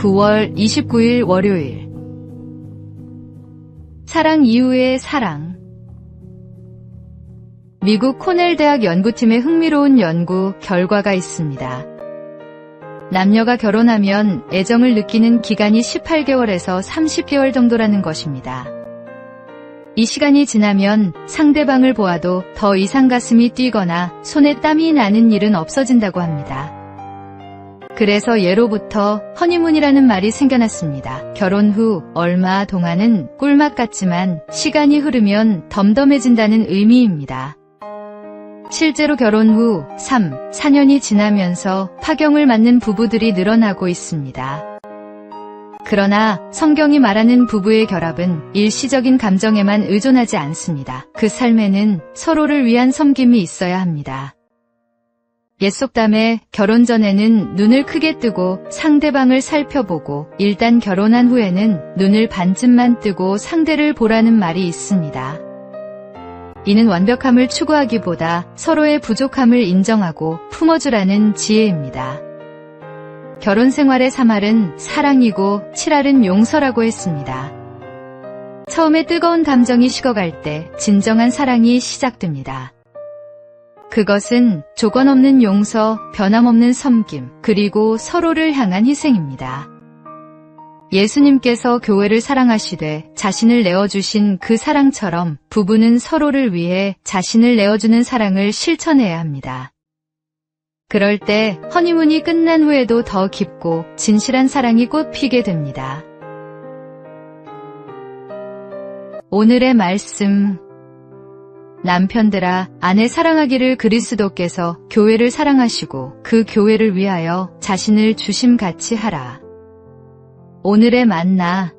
9월 29일 월요일 사랑 이후의 사랑 미국 코넬 대학 연구팀의 흥미로운 연구 결과가 있습니다. 남녀가 결혼하면 애정을 느끼는 기간이 18개월에서 30개월 정도라는 것입니다. 이 시간이 지나면 상대방을 보아도 더 이상 가슴이 뛰거나 손에 땀이 나는 일은 없어진다고 합니다. 그래서 예로부터 허니문이라는 말이 생겨났습니다. 결혼 후 얼마 동안은 꿀맛 같지만 시간이 흐르면 덤덤해진다는 의미입니다. 실제로 결혼 후 3, 4년이 지나면서 파경을 맞는 부부들이 늘어나고 있습니다. 그러나 성경이 말하는 부부의 결합은 일시적인 감정에만 의존하지 않습니다. 그 삶에는 서로를 위한 섬김이 있어야 합니다. 옛속담에 결혼 전에는 눈을 크게 뜨고 상대방을 살펴보고 일단 결혼한 후에는 눈을 반쯤만 뜨고 상대를 보라는 말이 있습니다. 이는 완벽함을 추구하기보다 서로의 부족함을 인정하고 품어주라는 지혜입니다. 결혼 생활의 3할은 사랑이고 7할은 용서라고 했습니다. 처음에 뜨거운 감정이 식어갈 때 진정한 사랑이 시작됩니다. 그것은 조건 없는 용서, 변함없는 섬김, 그리고 서로를 향한 희생입니다. 예수님께서 교회를 사랑하시되 자신을 내어주신 그 사랑처럼 부부는 서로를 위해 자신을 내어주는 사랑을 실천해야 합니다. 그럴 때 허니문이 끝난 후에도 더 깊고 진실한 사랑이 꽃피게 됩니다. 오늘의 말씀 남편들아 아내 사랑하기를 그리스도께서 교회를 사랑하시고 그 교회를 위하여 자신을 주심같이 하라. 오늘의 만나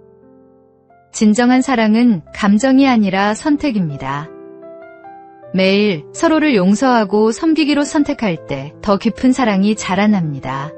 진정한 사랑은 감정이 아니라 선택입니다. 매일 서로를 용서하고 섬기기로 선택할 때 더 깊은 사랑이 자라납니다.